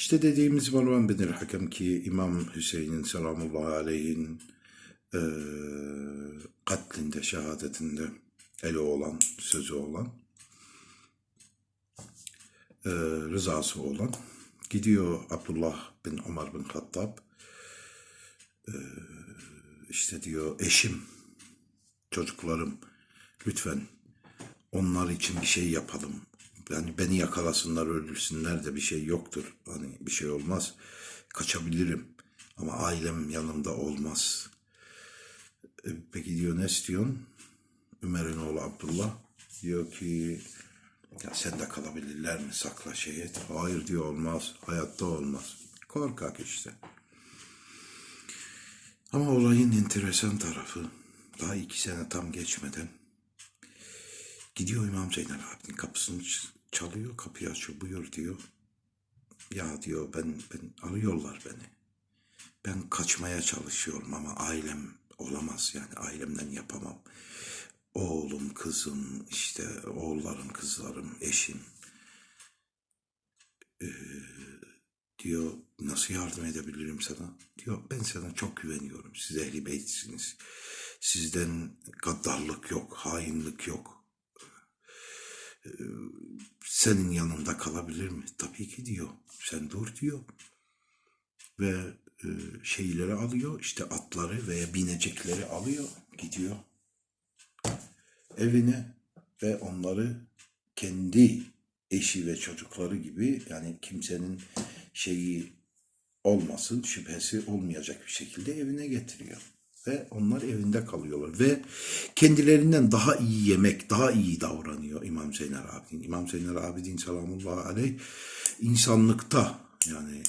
İşte dediğimiz Marwan bin el-Hakem ki İmam Hüseyin'in selamullahi aleyhin eee katlinde, şehadetinde eli olan, sözü olan, eee, rızası olan gidiyor Abdullah bin Ömer bin Hattab eee, işte diyor eşim, çocuklarım lütfen onlar için bir şey yapalım. Yani beni yakalasınlar, öldürsünler de bir şey yoktur. Hani bir şey olmaz. Kaçabilirim. Ama ailem yanımda olmaz. E, Peki diyor ne istiyorsun? Ömer'in oğlu Abdullah diyor ki ya sen de kalabilirler mi sakla şehit? Hayır diyor olmaz. Hayatta olmaz. Korkak işte. Ama olayın enteresan tarafı daha iki sene tam geçmeden Gidiyor İmam Zeynel abinin kapısını çalıyor, kapıyı açıyor, buyur diyor. Ya diyor ben, ben arıyorlar beni. Ben kaçmaya çalışıyorum ama ailem olamaz yani ailemden yapamam. Oğlum, kızım, işte oğullarım, kızlarım, eşim. Ee, diyor nasıl yardım edebilirim sana? Diyor ben sana çok güveniyorum. Siz ehli beytsiniz. Sizden gaddarlık yok, hainlik yok senin yanında kalabilir mi? Tabii ki diyor. Sen dur diyor. Ve şeyleri alıyor. işte atları veya binecekleri alıyor. Gidiyor. Evine ve onları kendi eşi ve çocukları gibi yani kimsenin şeyi olmasın, şüphesi olmayacak bir şekilde evine getiriyor. Ve onlar evinde kalıyorlar. Ve kendilerinden daha iyi yemek, daha iyi davranıyor İmam Zeynel Abidin. İmam Zeynel Abidin selamullahi aleyh insanlıkta yani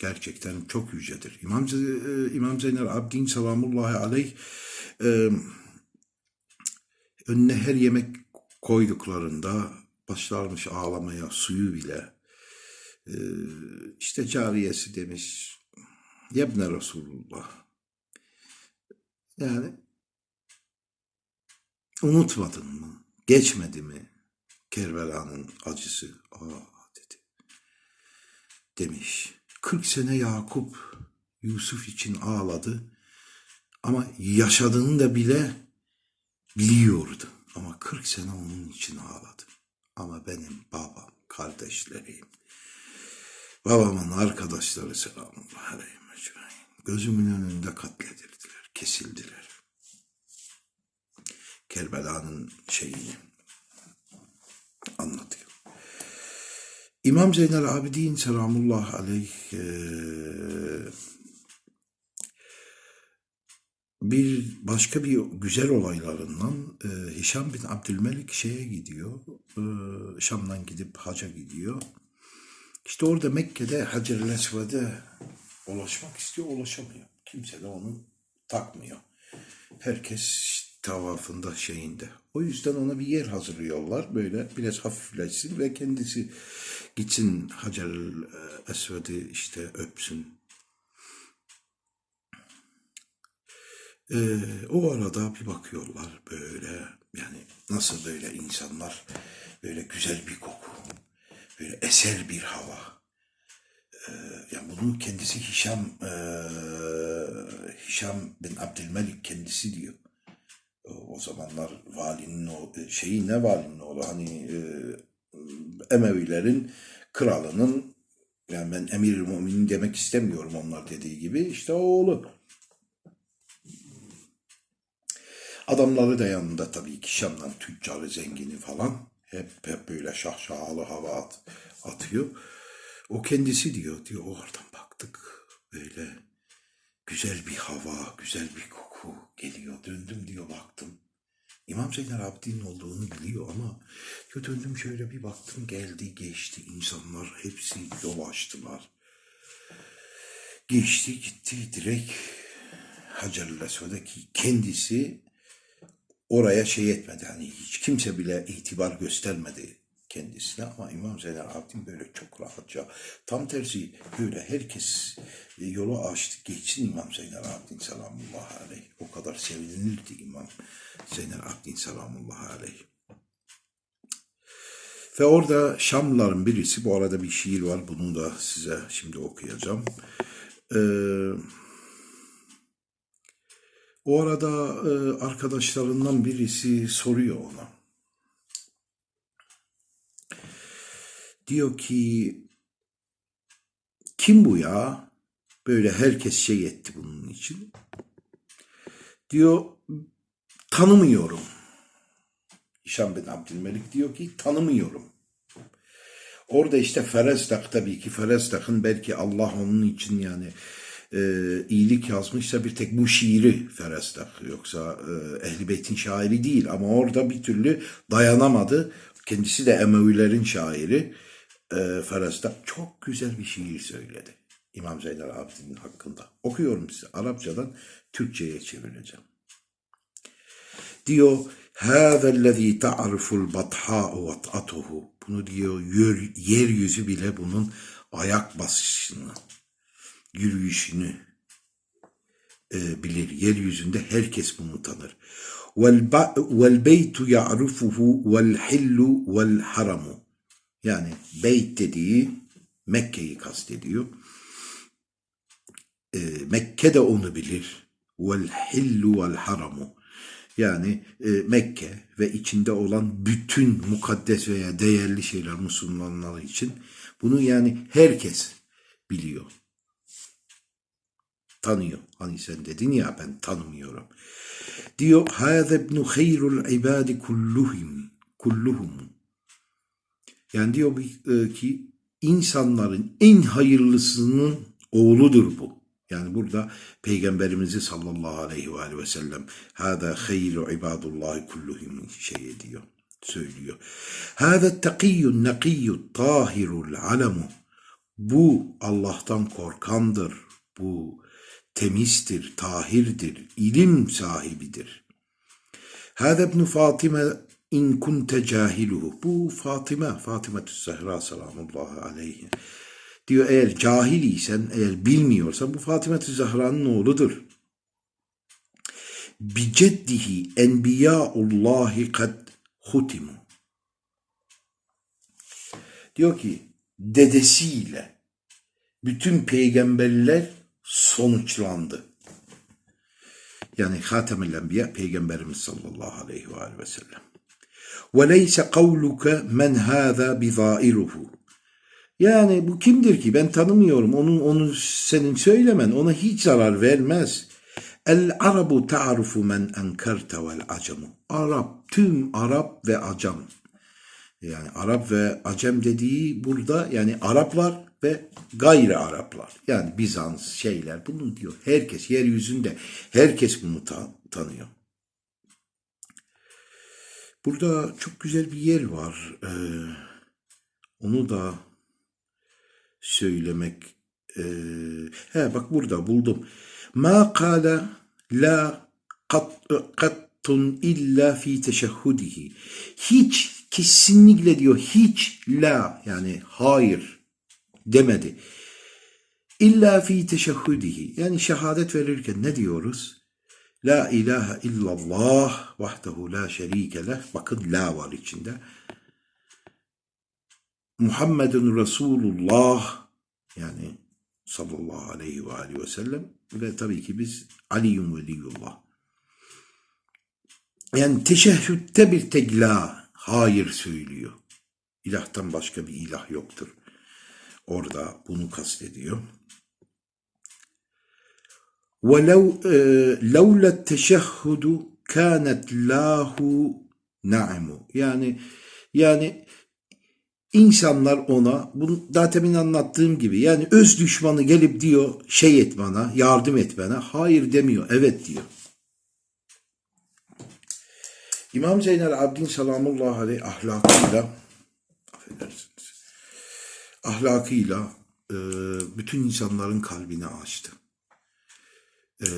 gerçekten çok yücedir. İmam, e, İmam Zeynel Abidin selamullahi aleyh e, önüne her yemek koyduklarında başlarmış ağlamaya suyu bile e, işte cariyesi demiş Yebne Resulullah yani unutmadın mı? Geçmedi mi? Kerbela'nın acısı. Aa dedi. Demiş. 40 sene Yakup Yusuf için ağladı. Ama yaşadığını da bile biliyordu. Ama 40 sene onun için ağladı. Ama benim babam, kardeşlerim, babamın arkadaşları selamullahi aleyhim ecmaîn. Gözümün önünde katledildiler, kesildiler. Kerbela'nın şeyini anlatıyor. İmam Zeynel Abidin selamullah aleyh eee, bir başka bir güzel olaylarından eee, Hişam bin Abdülmelik şeye gidiyor. eee, Şam'dan gidip haca gidiyor. İşte orada Mekke'de Hacer-i Esved'e ulaşmak istiyor, ulaşamıyor. Kimse de onu takmıyor. Herkes tavafında şeyinde. O yüzden ona bir yer hazırlıyorlar. Böyle biraz hafifleşsin ve kendisi gitsin Hacer Esved'i işte öpsün. Ee, o arada bir bakıyorlar böyle yani nasıl böyle insanlar böyle güzel bir koku, böyle eser bir hava. Ee, yani bunu kendisi Hişam eee, Hişam bin Abdülmelik kendisi diyor. O, o zamanlar valinin o şeyi ne valinin oğlu hani eee, Emevilerin kralının yani ben emir müminin demek istemiyorum onlar dediği gibi işte o oğlu. Adamları da yanında tabii ki Şam'dan tüccarı, zengini falan. Hep, hep böyle şahşahalı hava at, atıyor. O kendisi diyor, diyor o oradan baktık. Böyle güzel bir hava, güzel bir koku geliyor. Döndüm diyor baktım. İmam Zeynel Abidin olduğunu biliyor ama diyor döndüm şöyle bir baktım geldi geçti insanlar hepsi yol açtılar. Geçti gitti direkt Hacer-ül Esved'e kendisi oraya şey etmedi. Hani hiç kimse bile itibar göstermedi kendisine ama İmam Abidin böyle çok rahatça tam tersi böyle herkes e, yolu açtı geçsin İmam Abidin selamullahi aleyh o kadar sevinilirdi İmam Abidin selamullahi aleyh Ve orada Şamlıların birisi, bu arada bir şiir var, bunu da size şimdi okuyacağım. Ee, o arada e, arkadaşlarından birisi soruyor ona. Diyor ki, kim bu ya? Böyle herkes şey etti bunun için. Diyor, tanımıyorum. Hişam bin Abdülmelik diyor ki tanımıyorum. Orada işte Ferestak tabii ki Ferestak'ın belki Allah onun için yani e, iyilik yazmışsa bir tek bu şiiri Ferestak yoksa e, Ehl-i Beyt'in şairi değil ama orada bir türlü dayanamadı. Kendisi de Emevilerin şairi e, Ferestak çok güzel bir şiir söyledi. İmam Zeynel Abidin'in hakkında. Okuyorum size Arapçadan Türkçe'ye çevireceğim diyor hâzellezî ta'riful bathâ'u vat'atuhu. Bunu diyor yer, yeryüzü bile bunun ayak basışını, yürüyüşünü e, bilir. Yeryüzünde herkes bunu tanır. Vel, ba, vel beytu Yani beyt dediği Mekke'yi kastediyor. E, Mekke de onu bilir. Vel hillu vel haramu. Yani e, Mekke ve içinde olan bütün mukaddes veya değerli şeyler Müslümanlar için bunu yani herkes biliyor. Tanıyor. Hani sen dedin ya ben tanımıyorum. Diyor hâze ibnu hayrul ibadi kulluhum. Kulluhum. Yani diyor e, ki insanların en hayırlısının oğludur bu. Yani burada Peygamberimizi sallallahu aleyhi ve, aleyhi ve sellem hâdâ hayru ibadullahi kulluhum şey ediyor, söylüyor. Hâdâ tekiyyun nekiyyut tahirul alemu. Bu Allah'tan korkandır, bu temizdir, tahirdir, ilim sahibidir. Hâdâ ibn Fatime in kunte cahiluhu. Bu Fatıma, Fatıma Zehra selamullahi aleyhi. Diyor eğer cahil isen, eğer bilmiyorsan bu Fatıma-tü Zahra'nın oğludur. Biceddihi enbiyaullahi kad hutimu. Diyor ki dedesiyle bütün peygamberler sonuçlandı. Yani Hatemül Enbiya Peygamberimiz sallallahu aleyhi ve sellem. وَلَيْسَ قَوْلُكَ مَنْ هَذَا بِظَائِرُهُ yani bu kimdir ki? Ben tanımıyorum. Onun onu senin söylemen ona hiç zarar vermez. El Arabu ta'rufu men enkerta vel acamu. Arap, tüm Arap ve Acam. Yani Arap ve Acem dediği burada yani Araplar ve gayri Araplar. Yani Bizans şeyler bunu diyor. Herkes yeryüzünde herkes bunu ta- tanıyor. Burada çok güzel bir yer var. Ee, onu da söylemek. E, he bak burada buldum. Ma kâle la kat, kattun illa fi teşehhudihi. Hiç kesinlikle diyor hiç la yani hayır demedi. İlla fi teşehhudihi. Yani şehadet verirken ne diyoruz? La ilahe illallah vahdehu la şerike leh. Bakın la var içinde. Muhammedun Resulullah yani sallallahu aleyhi ve aleyhi ve sellem ve tabii ki biz Aliyyum Veliyullah. Yani teşehhütte bir tek hayır söylüyor. İlahtan başka bir ilah yoktur. Orada bunu kastediyor. وَلَوْ لَوْلَ التَّشَهُّدُ كَانَتْ لَهُ نَعِمُ Yani yani İnsanlar ona, bunu daha temin anlattığım gibi yani öz düşmanı gelip diyor şey et bana, yardım et bana. Hayır demiyor, evet diyor. İmam Zeynel Abdin Salamullah Aleyh ahlakıyla affedersiniz, ahlakıyla e, bütün insanların kalbini açtı. E,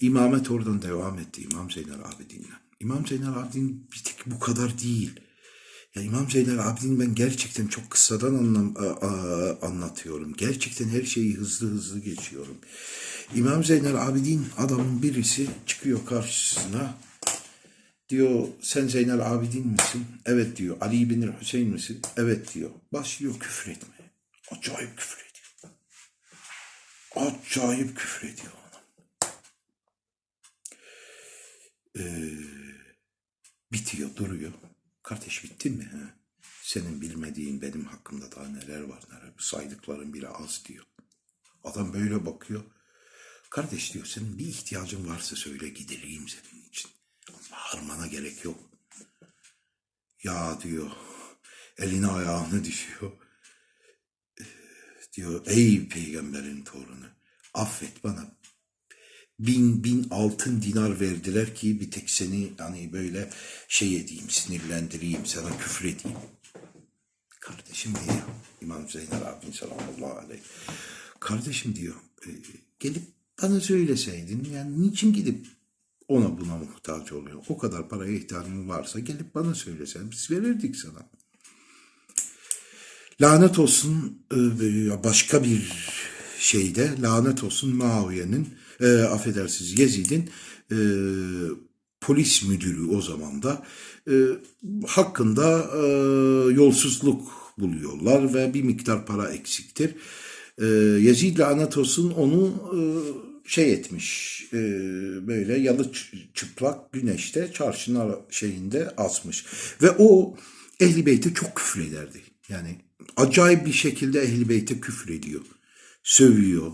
imamet oradan devam etti İmam Zeynel Abidin'le. İmam Zeynel Abidin bir tek bu kadar değil. Ya İmam Zeynel Abidin ben gerçekten çok kısadan anlam, a, a, anlatıyorum. Gerçekten her şeyi hızlı hızlı geçiyorum. İmam Zeynel Abidin adamın birisi çıkıyor karşısına. Diyor sen Zeynel Abidin misin? Evet diyor. Ali bin Hüseyin misin? Evet diyor. Başlıyor küfür etmeye. Acayip küfür ediyor. Acayip küfür ediyor Ee, bitiyor, duruyor. Kardeş bittin mi? He? Senin bilmediğin benim hakkımda daha neler var neler. Saydıkların bile az diyor. Adam böyle bakıyor. Kardeş diyor senin bir ihtiyacın varsa söyle gidereyim senin için. Bağırmana gerek yok. Ya diyor eline ayağını düşüyor. Ee, Diyor ey peygamberin torunu affet bana. Bin bin altın dinar verdiler ki bir tek seni hani böyle şey edeyim sinirlendireyim sana küfür edeyim. Kardeşim diyor İmam Zeynel abin sallallahu aleyhi. Kardeşim diyor e, gelip bana söyleseydin yani niçin gidip ona buna muhtaç oluyor. O kadar paraya ihtiyacın varsa gelip bana söylesen biz verirdik sana. Lanet olsun e, başka bir şeyde lanet olsun Muaviye'nin e, affedersiniz Yezid'in e, polis müdürü o zaman da e, hakkında e, yolsuzluk buluyorlar ve bir miktar para eksiktir. E, Yezid lanet olsun onu e, şey etmiş e, böyle yalı çıplak güneşte çarşının şeyinde asmış ve o Ehli Beyt'e çok küfür ederdi. Yani acayip bir şekilde Ehli Beyt'e küfür ediyor. Sövüyor.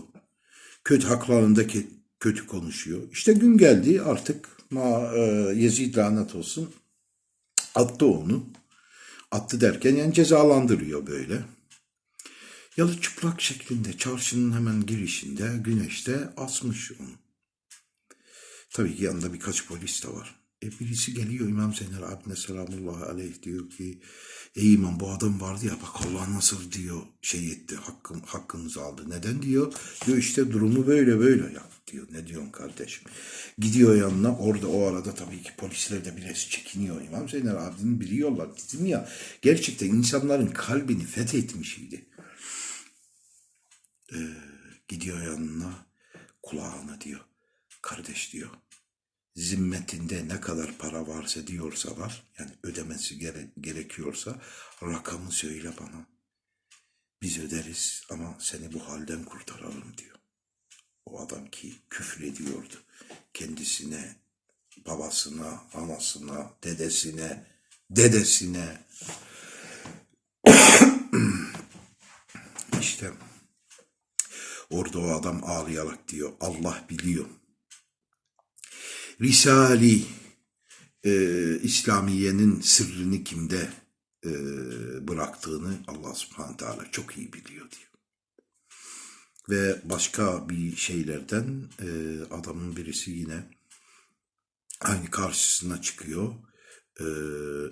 Kötü haklarında ke- kötü konuşuyor. İşte gün geldi artık ma, e, Yezid lanet olsun attı onu. Attı derken yani cezalandırıyor böyle. Yalı çıplak şeklinde çarşının hemen girişinde güneşte asmış onu. Tabii ki yanında birkaç polis de var. E birisi geliyor İmam Zeynel abine selamullahi aleyh diyor ki ey imam bu adam vardı ya bak Allah nasıl diyor şey etti hakkım, hakkınızı aldı. Neden diyor? Diyor işte durumu böyle böyle ya diyor. Ne diyorsun kardeşim? Gidiyor yanına orada o arada tabii ki polisler de biraz çekiniyor. İmam Zeynel abinin biliyorlar dedim ya gerçekten insanların kalbini fethetmiş idi. Gidiyor yanına kulağına diyor. Kardeş diyor. Zimmetinde ne kadar para varsa diyorsa var. Yani ödemesi gere- gerekiyorsa rakamı söyle bana. Biz öderiz ama seni bu halden kurtaralım diyor. O adam ki küfür ediyordu. Kendisine, babasına, anasına, dedesine, dedesine. işte Orada o adam ağlayarak diyor Allah biliyor. Risali e, İslamiye'nin sırrını kimde e, bıraktığını Allah subhanahu teala çok iyi biliyor diyor. Ve başka bir şeylerden e, adamın birisi yine aynı karşısına çıkıyor. E,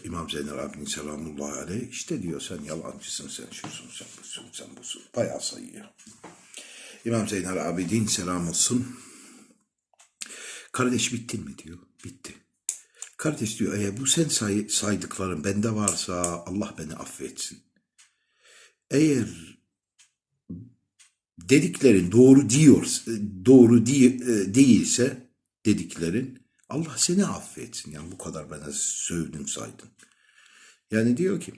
İmam Zeynel abinin selamullahi aleyh işte diyor sen yalancısın sen şusun sen busun sen busun bayağı sayıyor. İmam Zeynel Abidin selam olsun. Kardeş bittin mi diyor. Bitti. Kardeş diyor eğer bu sen say saydıkların bende varsa Allah beni affetsin. Eğer dediklerin doğru diyor, doğru di- e, değilse dediklerin Allah seni affetsin. Yani bu kadar bana sövdün saydın. Yani diyor ki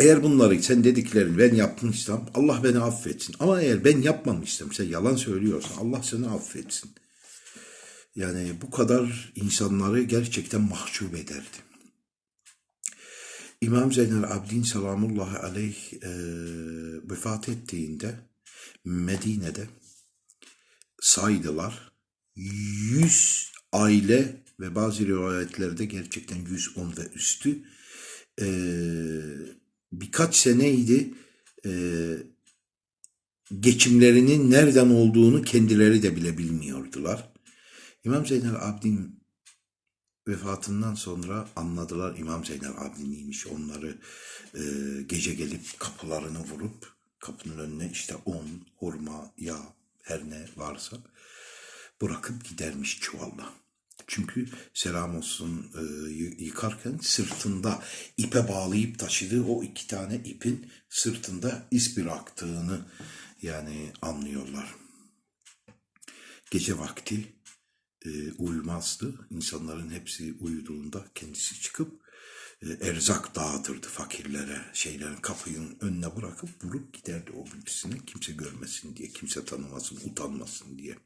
eğer bunları sen dediklerini ben yapmışsam Allah beni affetsin. Ama eğer ben yapmamışsam sen yalan söylüyorsan Allah seni affetsin. Yani bu kadar insanları gerçekten mahcup ederdi. İmam Zeynel Abidin selamullahi aleyh e, vefat ettiğinde Medine'de saydılar. 100 aile ve bazı rivayetlerde gerçekten 110 ve üstü e, birkaç seneydi e, geçimlerinin nereden olduğunu kendileri de bile bilmiyordular. İmam Zeynel Abidin vefatından sonra anladılar İmam Zeynel Abidin'iymiş. Onları e, gece gelip kapılarını vurup kapının önüne işte un, hurma, yağ her ne varsa bırakıp gidermiş çuvalla. Çünkü selam olsun e, yıkarken sırtında ipe bağlayıp taşıdığı o iki tane ipin sırtında iz bıraktığını yani anlıyorlar. Gece vakti e, uyumazdı. İnsanların hepsi uyuduğunda kendisi çıkıp e, erzak dağıtırdı fakirlere, şeylerin kapının önüne bırakıp vurup giderdi o birisine. Kimse görmesin diye, kimse tanımasın, utanmasın diye.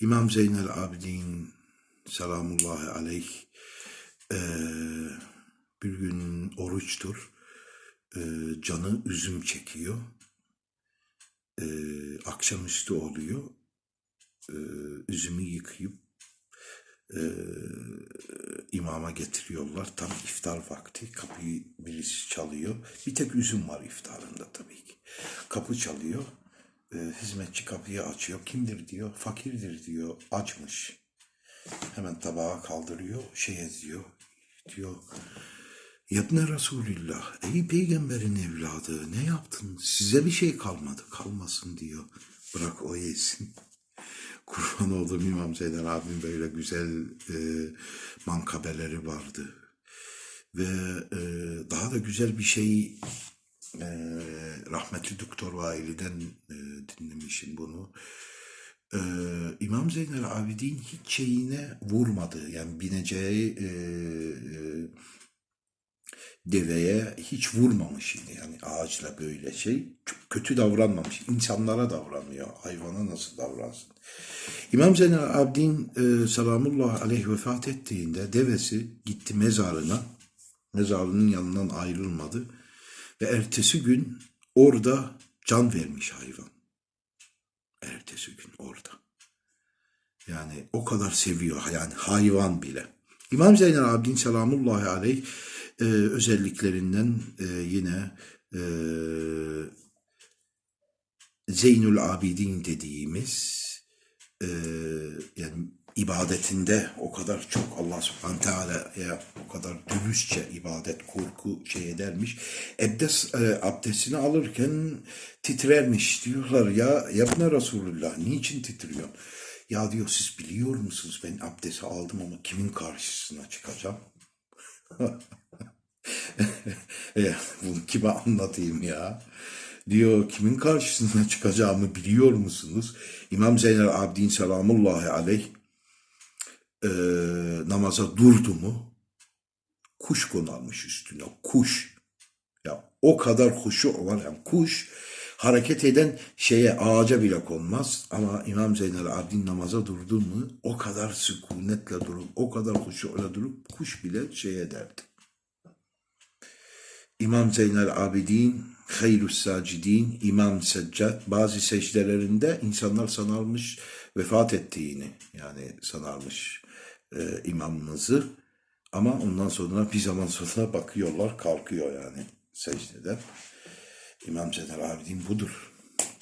İmam Zeynel Abidin selamullahi aleyh e, bir gün oruçtur. E, canı üzüm çekiyor. E, akşamüstü oluyor. E, üzümü yıkayıp e, imama getiriyorlar. Tam iftar vakti. Kapıyı birisi çalıyor. Bir tek üzüm var iftarında tabii ki. Kapı çalıyor. E, hizmetçi kapıyı açıyor. Kimdir diyor. Fakirdir diyor. Açmış. Hemen tabağı kaldırıyor. Şey diyor. Diyor. Yabne Resulillah, ey peygamberin evladı ne yaptın? Size bir şey kalmadı, kalmasın diyor. Bırak o yesin. Kurban olduğum İmam Zeynel abim böyle güzel e, mankabeleri vardı. Ve e, daha da güzel bir şey e, rahmetli Doktor Vaili'den e, dinlemişim bunu. E, İmam Zeynel Abidin hiç şeyine vurmadı. Yani bineceği e, deveye hiç vurmamış yine. Yani ağaçla böyle şey. Çok kötü davranmamış. İnsanlara davranıyor. Hayvana nasıl davransın? İmam Zeynel Abidin e, selamullah aleyh vefat ettiğinde devesi gitti mezarına. Mezarının yanından ayrılmadı. Ve ertesi gün orada can vermiş hayvan. Ertesi gün orada. Yani o kadar seviyor yani hayvan bile. İmam Zeynel Abidin selamullahi aleyh e, özelliklerinden e, yine e, Zeynül Abidin dediğimiz e, yani ibadetinde o kadar çok Allah subhanahu teala'ya o kadar dürüstçe ibadet korku şey edermiş. Abdest, e, abdestini alırken titrermiş diyorlar ya yapma Resulullah niçin titriyor? Ya diyor siz biliyor musunuz ben abdesti aldım ama kimin karşısına çıkacağım? E, bunu kime anlatayım ya? Diyor kimin karşısına çıkacağımı biliyor musunuz? İmam Zeynel Abidin selamullahi aleyh e, namaza durdu mu kuş konarmış üstüne kuş. Ya o kadar huşu var yani kuş hareket eden şeye ağaca bile konmaz ama İmam Zeynel Abidin namaza durdu mu o kadar sükunetle durup o kadar huşuyla durup kuş bile şey ederdi. İmam Zeynel Abidin, Hayrus Sacidin, İmam Seccad bazı secdelerinde insanlar sanarmış vefat ettiğini yani sanarmış e, imamımızı ama ondan sonra bir zaman sonra bakıyorlar kalkıyor yani secdeden. İmam Zeynel Abidin budur.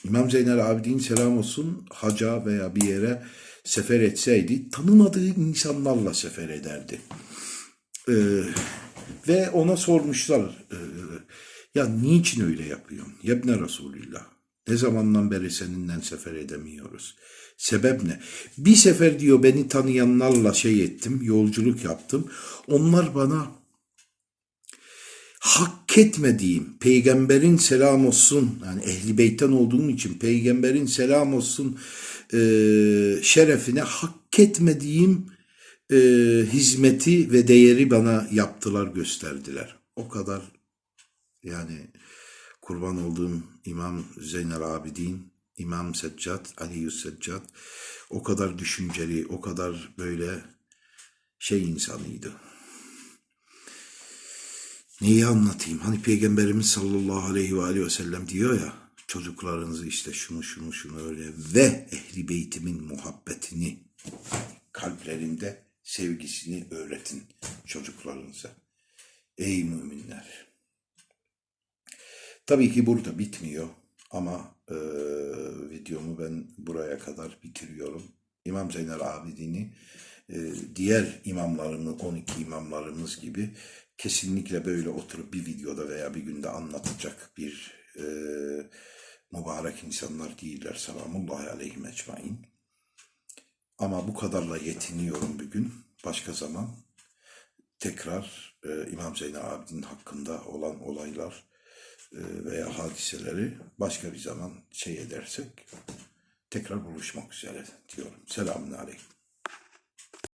İmam Zeynel Abidin selam olsun haca veya bir yere sefer etseydi tanımadığı insanlarla sefer ederdi. Ee, ve ona sormuşlar e, ya niçin öyle yapıyorsun? Yebne Resulillah. Ne zamandan beri seninle sefer edemiyoruz? Sebep ne? Bir sefer diyor beni tanıyanlarla şey ettim, yolculuk yaptım. Onlar bana hak etmediğim, peygamberin selam olsun, yani ehli beytten olduğum için peygamberin selam olsun e, şerefine hak etmediğim e, hizmeti ve değeri bana yaptılar, gösterdiler. O kadar yani kurban olduğum İmam Zeynel Abidin, İmam Seccad, Ali Yüz Seccad o kadar düşünceli, o kadar böyle şey insanıydı. Neyi anlatayım? Hani Peygamberimiz sallallahu aleyhi ve aleyhi ve sellem diyor ya çocuklarınızı işte şunu şunu şunu öyle ve ehli beytimin muhabbetini kalplerinde sevgisini öğretin çocuklarınıza. Ey müminler! Tabii ki burada bitmiyor ama e, videomu ben buraya kadar bitiriyorum. İmam Zeynel Abidin'i e, diğer imamlarımız, 12 imamlarımız gibi kesinlikle böyle oturup bir videoda veya bir günde anlatacak bir e, mübarek insanlar değiller. Selamullahi aleyhim ecmain. Ama bu kadarla yetiniyorum bugün. Başka zaman tekrar e, İmam Zeynel Abidin hakkında olan olaylar e, veya hadiseleri başka bir zaman şey edersek tekrar buluşmak üzere diyorum. Selamun Aleyküm.